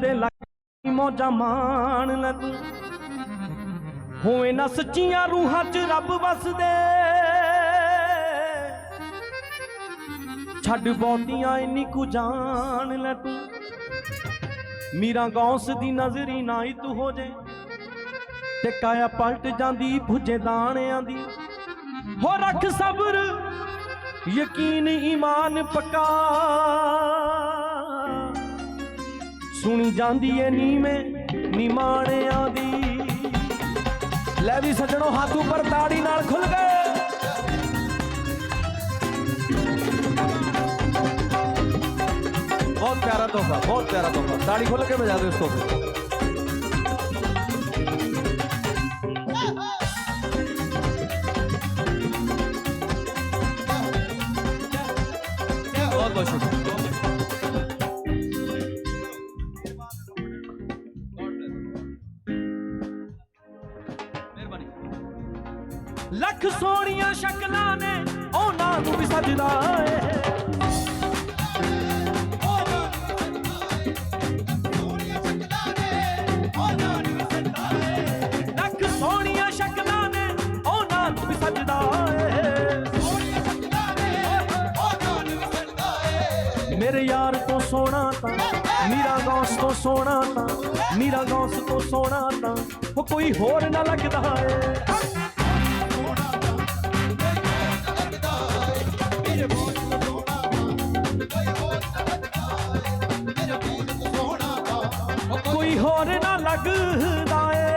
ਦੇ ਲੱਗੀ ਮੌਜਾਂ ਮਾਣ ਲੈ ਤੂੰ। ਹੋਵੇ ਨਾ ਸੱਚੀਆਂ ਰੂਹਾਂ 'ਚ ਰੱਬ ਵਸਦੇ। ਛੱਡ ਬਹੁਤੀਆਂ ਇੰਨੀ ਕੁ ਜਾਣ ਲੈ ਤੂੰ। ਮੀਰਾ ਗੌਸ ਦੀ ਨਜ਼ਰੀ ਨਾ ਹੀ ਤੂੰ ਹੋ ਜੇ। ਤੇ ਕਾਇਆ ਪਲਟ ਜਾਂਦੀ ਭੁੱਜੇ ਦਾਣਿਆਂ ਦੀ। ਹੋ ਰੱਖ ਸਬਰ, ਯਕੀਨ ਈਮਾਨ ਪੱਕਾ। ਸੁਣੀ ਜਾਂਦੀ ਏ ਨੀਵੇਂ ਨਿਮਾਣਿਆਂ ਦੀ ਲੈ ਵੀ ਸੱਜਣੋ ਹੱਥ ਉੱਪਰ ਤਾੜੀ ਨਾਲ ਖੁੱਲ ਗਏ ਬਹੁਤ ਪਿਆਰਾ ਤੋਹਫਾ ਬਹੁਤ ਪਿਆਰਾ ਤੋਹਫਾ ਤਾੜੀ ਖੋਲ ਕੇ ਵਜਾ ਦਿਓ ਇਸ ਤੋਹਫੇ ਬਹੁਤ ਬਹੁਤ ਸ਼ੁਕਰੀਆ ਲੱਖ ਸੋਹਣੀਆਂ ਸ਼ਕਲਾਂ ਨੇ ਉਹਨਾਂ ਨੂੰ ਵੀ ਸਜਦਾ ਏ। ਸ਼ਕਲਾਂ ਨੇ ਉਹਨਾਂ ਨੂੰ ਵੀ ਮੇਰੇ ਯਾਰ ਤੋਂ ਸੋਹਣਾ ਤਾਂ, ਮੀਰਾ ਗੌਸ ਤੋਂ ਸੋਹਣਾ ਤਾਂ, ਮੀਰਾ ਗੌਸ ਤੋਂ ਸੋਹਣਾ ਤਾਂ, ਉਹ ਕੋਈ ਹੋਰ ਨਾ ਲੱਗਦਾ ਏ। ਹੋਰ ਨਾ ਲੱਗਦਾ ਏ।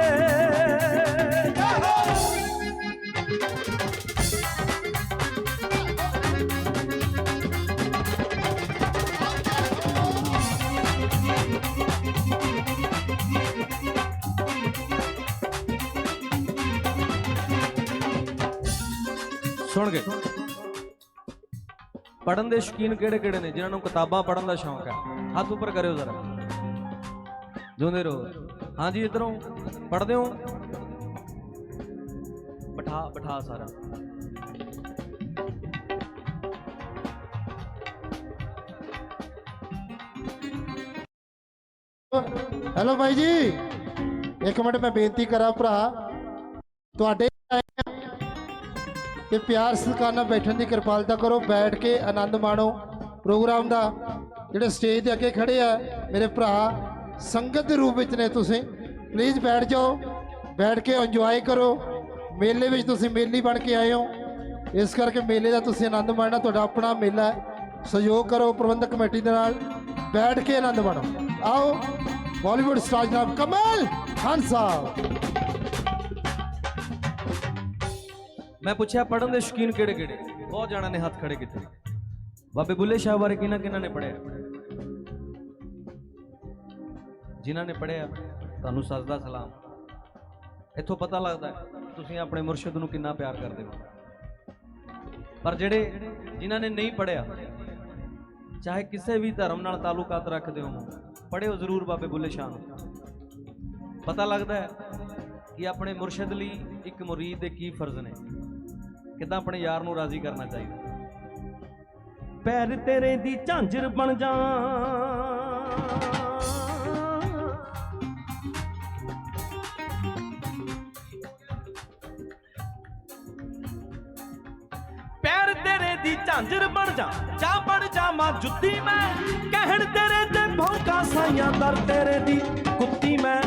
ਸੁਣ ਗਏ। ਪੜਨ ਦੇ ਸ਼ੌਕੀਨ ਕਿਹੜੇ ਕਿਹੜੇ ਨੇ, ਜਿਨ੍ਹਾਂ ਨੂੰ ਕਿਤਾਬਾਂ ਪੜਨ ਦਾ ਸ਼ੌਂਕ ਹੈ? ਹੱਥ ਉੱਪਰ ਕਰਿਓ ਜ਼ਰਾ। ਜੁੰਦੇ ਰਹੋ ਹਾਂਜੀ, ਇਧਰੋਂ ਪੜਦੇ ਹੋ? ਬਿਠਾ ਬਿਠਾ ਸਾਰਾ। ਹੈਲੋ ਬਾਈ ਜੀ। ਇੱਕ ਮਿੰਟ ਮੈਂ ਬੇਨਤੀ ਕਰਾਂ ਭਰਾ, ਤੁਹਾਡੇ ਤੇ ਪਿਆਰ ਸਤਿਕਾਰ ਨਾਲ ਬੈਠਣ ਦੀ ਕਿਰਪਾਲਤਾ ਕਰੋ, ਬੈਠ ਕੇ ਆਨੰਦ ਮਾਣੋ ਪ੍ਰੋਗਰਾਮ ਦਾ। ਜਿਹੜੇ ਸਟੇਜ ਦੇ ਅੱਗੇ ਖੜੇ ਆ, ਮੇਰੇ ਭਰਾ ਸੰਗਤ ਦੇ ਰੂਪ ਵਿੱਚ ਨੇ ਤੁਸੀਂ। ਪਲੀਜ਼ ਬੈਠ ਜਾਓ। ਬੈਠ ਕੇ ਇੰਜੋਏ ਕਰੋ। ਮੇਲੇ ਵਿੱਚ ਤੁਸੀਂ ਮੇਲੀ ਬਣ ਕੇ ਆਏ ਹੋ। ਇਸ ਕਰਕੇ ਮੇਲੇ ਦਾ ਤੁਸੀਂ ਆਨੰਦ ਮਾਣਨਾ। ਤੁਹਾਡਾ ਆਪਣਾ ਮੇਲਾ ਹੈ। ਸਹਿਯੋਗ ਕਰੋ ਪ੍ਰਬੰਧਕ ਕਮੇਟੀ ਦੇ ਨਾਲ। ਬੈਠ ਕੇ ਆਨੰਦ ਮਾਣੋ। ਆਓ ਬਾਲੀਵੁੱਡ ਸਟਾਰ ਜਨਾਬ ਕਮਲ ਖਾਨ ਸਾਹਿਬ। ਮੈਂ ਪੁੱਛਿਆ ਪੜਨ ਦੇ ਸ਼ੌਕੀਨ ਕਿਹੜੇ ਕਿਹੜੇ ਬਹੁਤ ਜਣਾਂ ਨੇ ਹੱਥ ਖੜੇ ਕੀਤੇ। ਬਾਬੇ ਬੁੱਲੇ ਸ਼ਾਹ ਬਾਰੇ ਕਿਹਨਾਂ ਕਿਹਨਾਂ ਨੇ ਪੜਿਆ ਜਿਨ੍ਹਾਂ ਨੇ ਪੜਿਆ ਤੁਹਾਨੂੰ ਸਜਦਾ ਸਲਾਮ। ਇੱਥੋਂ ਪਤਾ ਲੱਗਦਾ ਤੁਸੀਂ ਆਪਣੇ ਮੁਰਸ਼ਿਦ ਨੂੰ ਕਿੰਨਾ ਪਿਆਰ ਕਰਦੇ ਹੋ। ਪਰ ਜਿਹੜੇ ਜਿਨ੍ਹਾਂ ਨੇ ਨਹੀਂ ਪੜਿਆ ਚਾਹੇ ਕਿਸੇ ਵੀ ਧਰਮ ਨਾਲ ਤਾਲੁਕਾਤ ਰੱਖਦੇ ਹੋ ਪੜਿਓ ਜ਼ਰੂਰ ਬਾਬੇ ਬੁੱਲੇ ਸ਼ਾਹ ਨੂੰ। ਪਤਾ ਲੱਗਦਾ ਹੈ ਕਿ ਆਪਣੇ ਮੁਰਸ਼ਿਦ ਲਈ ਇੱਕ ਮੁਰੀਦ ਦੇ ਕੀ ਫਰਜ਼ ਨੇ। ਕਿੱਦਾਂ ਆਪਣੇ ਯਾਰ ਨੂੰ ਰਾਜ਼ੀ ਕਰਨਾ ਚਾਹੀਦਾ ਪੈਰ ਤੇਰੇ ਦੀ ਝਾਂਜਰ ਬਣ ਜਾ ਤੇਰੇ ਦੀ ਝਾਂਜਰ ਬਣ ਜਾ। ਜਾ ਬਣ ਜਾ ਮਾਂ ਜੁੱਤੀ ਮੈਂ। ਕਹਿਣ ਤੇਰੇ ਤੇ ਭੌਂਕਾ ਸਾਈਆਂ ਦਰ ਤੇਰੇ ਦੀ ਕੁੱਤੀ ਮੈਂ।